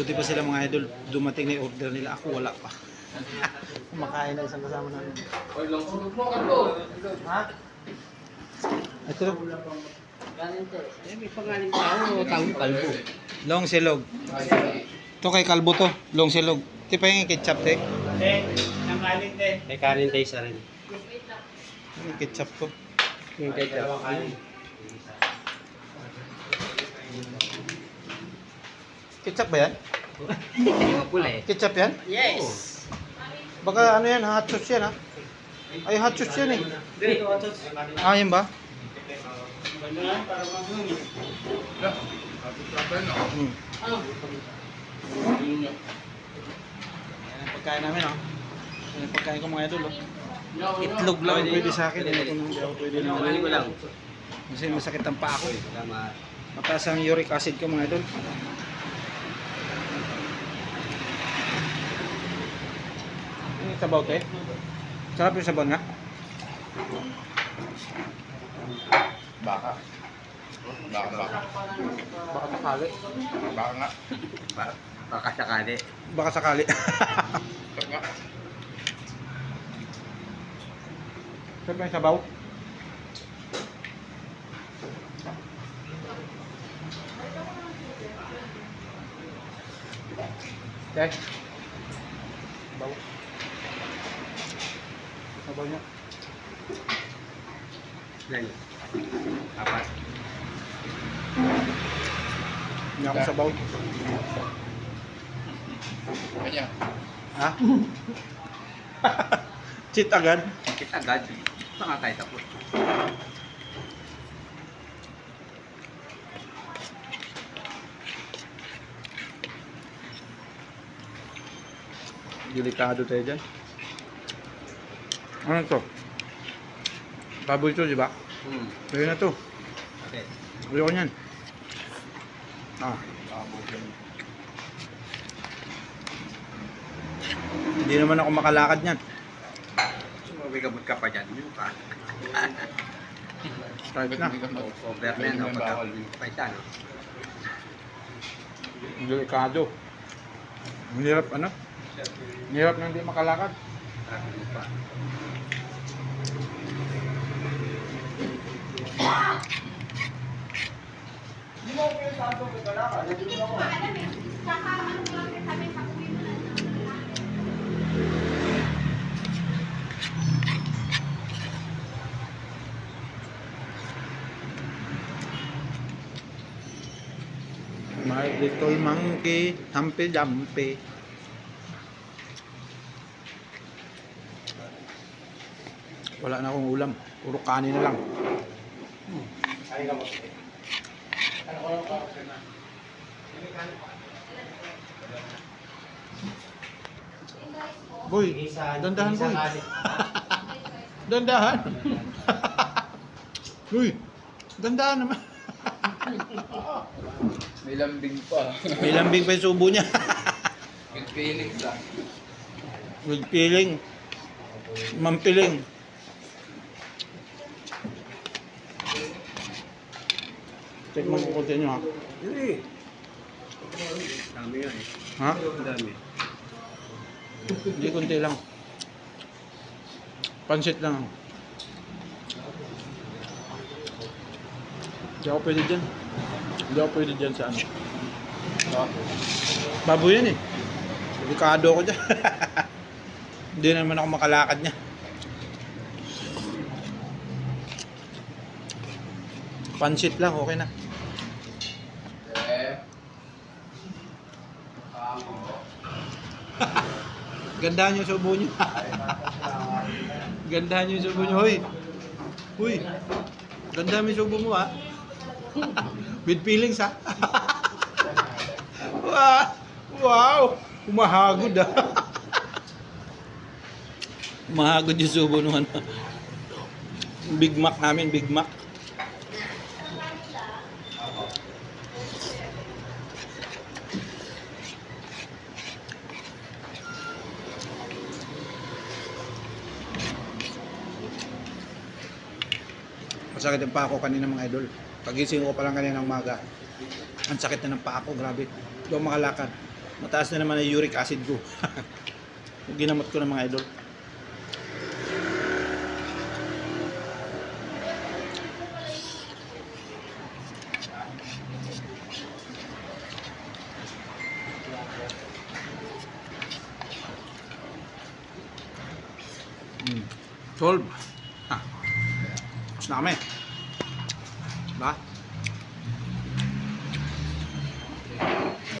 Buti pa sila mga idol, dumating na yung order nila. Ako wala pa. Kumakain na isang kasama namin. Ha? Ito, Eh, may pangalan tao, taong kalbo. long silog. Ito kay Kalbo to, long silog. Ito pa yung ketchup te. May kanin tayo sa rin. Yung ketchup to. Yung kay tao. Ketchup ba yan? Yung pula eh. Ketchup yan? Yes! Baka ano yan, hot sauce yan ha? Ay, hot sauce yan eh. Ah, yan ba? Hmm. Yan ang pagkain namin oh. Yan ang pagkain ko mga idol oh. Itlog lang ang pwede sa akin. Hindi ko hindi ako pwede na ko lang. Kasi masakit ang paa ko. Salamat. Mataas ang uric acid ko mga idol. Ano yung sabaw te? Sarap yung sabaw nga. Baka. Baka, baka. Baka sakali. Baka nga. Ba- Baka sakali. Baka sakali. Nga. Sarap yung sabaw. Okay. Sabaw. Sabaw niya. Yan. Apat. Hindi ako sabaw. Kanya. Ha? Cheat agad. Kita agad. Ito nga tayo tapos. Delikado tayo dyan. Ano to? Baboy to, di ba? Hmm. Pwede na to. Okay. Ayoko niyan. Ah. Hindi naman ako makalakad niyan. May gamot ka pa dyan. Yung pa. Kahit na. Over na yan. no? Pagka paisa, no? Delikado. Ang hirap ano? Ang hirap na hindi makalakad. रूपा मैं तो मंग के थम्पे जम्पे Wala na akong ulam. Puro kanin na lang. Boy, dandahan boy. dandahan. Uy, dandahan naman. May lambing pa. May lambing pa yung subo niya. With feelings lang. With feeling. Mampiling. Tikman ko ko sa inyo ha. Hindi. Dami yan eh. Ha? Dami. Hindi kunti lang. Pansit lang. Hindi ako pwede dyan. Hindi ako pwede dyan sa ano. Ha? Baboy yan eh. Delikado ako dyan. Hindi naman ako makalakad niya. Pansit lang, okay na. Gandahan yung subo niyo. Gandahan yung subo niyo. Hoy. Hoy. Gandahan mo yung subo mo ha. With feelings ha. wow. Wow. Umahagod ha. Umahagod yung subo nung ano. Big Mac namin, Big Mac. Masakit yung paa ko kanina mga idol. Pagising ko pa lang kanina ng umaga. Ang sakit na ng paa ko, grabe. Hindi ako makalakad. Mataas na naman ang uric acid ko. ginamot ko ng mga idol. Mm. 12拿命来。